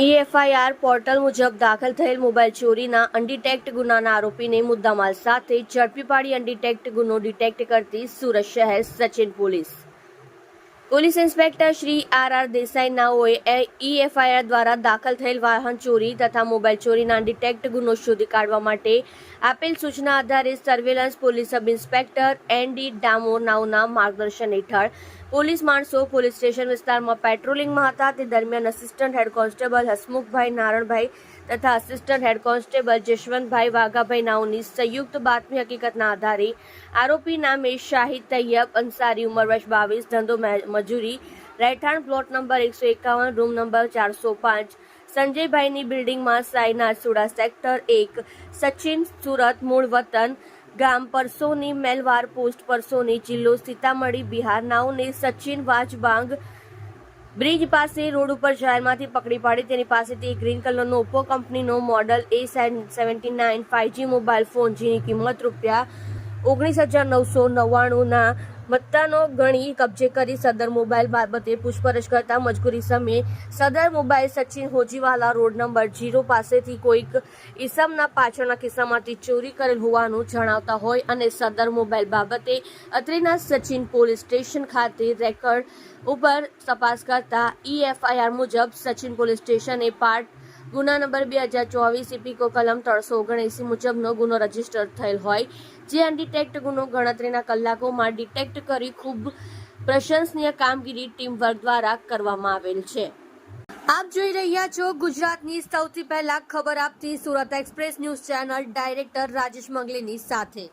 E-FIR portal મુજબ દાખલ થયેલ મોબાઈલ ચોરીના અનડિટેક્ટ ગુનાના આરોપીને મુદ્દામાલ સાથે ઝડપી પાડી અનડિટેક્ટ ગુનો ડિટેક્ટ કરતી સુરત શહેર Sachin police. Police inspector Shri R R Desai નાઓએ e-FIR દ્વારા દાખલ થયેલ વાહન ચોરી તથા મોબાઈલ ચોરીના ડિટેક્ટ ગુનો શોધી કાઢવા માટે આપેલ સૂચના આધારે surveillance police sub inspector N D Damor નાઓના માર્ગદર્શન હેઠળ પોલીસ માણસો પોલીસ સ્ટેશન વિસ્તારમાં પેટ્રોલિંગમાં હતા. તે દરમિયાન assistant head constable Hasmukhbhai Naranbhai તથા assistant head constable Jashvantbhai Vaghabhai નાઓની સંયુક્ત બાતમી હકીકતના આધારે આરોપી નામે શાહિદ તૈયબ અંસારી ઉંમર વર્ષ બાવીસ, ધંધો મજૂરી. રહેઠાણ પ્લોટ નંબર એકસો એકાવન, રૂમ નંબર ચારસો પાંચ. સંજયભાઈની બિલ્ડિંગમાં સાઈનાથ સુડા સેક્ટર એક. સચિન સુરત, મૂળ વતન. ગામ પરસોની મેલવાર, પોસ્ટ પરસોની જિલ્લો સીતામઢી, બિહાર. નાઓને સચિન વાજબાંગ. બ્રિજ પાસે રોડ ઉપર જાહેરમાંથી પકડી પાડી. તેની પાસેથી ગ્રીન કલરનો ઓપ્પો કંપનીનો model A seventy nine five G mobile phone. જેની કિંમત રૂપિયા ઓગણીસ હજાર નવસો નવ્વાણુંના મત્તાનો ગણી કબજે કરી સદર મોબાઈલ બાબતે પૂછપરછ કરતા મજકૂરી સમયે સદર mobile Sachin Hojiwala road number zero પાસેથી કોઈક ઈસમના પાછળના કિસ્સામાંથી ચોરી કરેલ હોવાનું જણાવતા હોય અને સદર મોબાઈલ બાબતે અત્રેના સચિન પોલીસ સ્ટેશન ખાતે રેકર્ડ ઉપર તપાસ કરતા ઈએફઆઈઆર મુજબ સચિન પોલીસ સ્ટેશને પાર્ટ ગુના નંબર બે હજાર ચોવીસ ઇપીકો કલમ ત્રણસો ઓગણએંસી મુજબનો ગુનો રજિસ્ટર થયેલ હોય. જે અનડિટેક્ટ ગુનો ગણતરીના કલાકોમાં ડિટેક્ટ કરી ખૂબ પ્રશંસનીય કામગીરી ટીમ વર્ક દ્વારા કરવામાં આવેલ છે. આપ જોઈ રહ્યા છો ગુજરાતની સૌથી પહેલા ખબર આપતી Surat express news channel director Rajesh મંગલેની સાથે.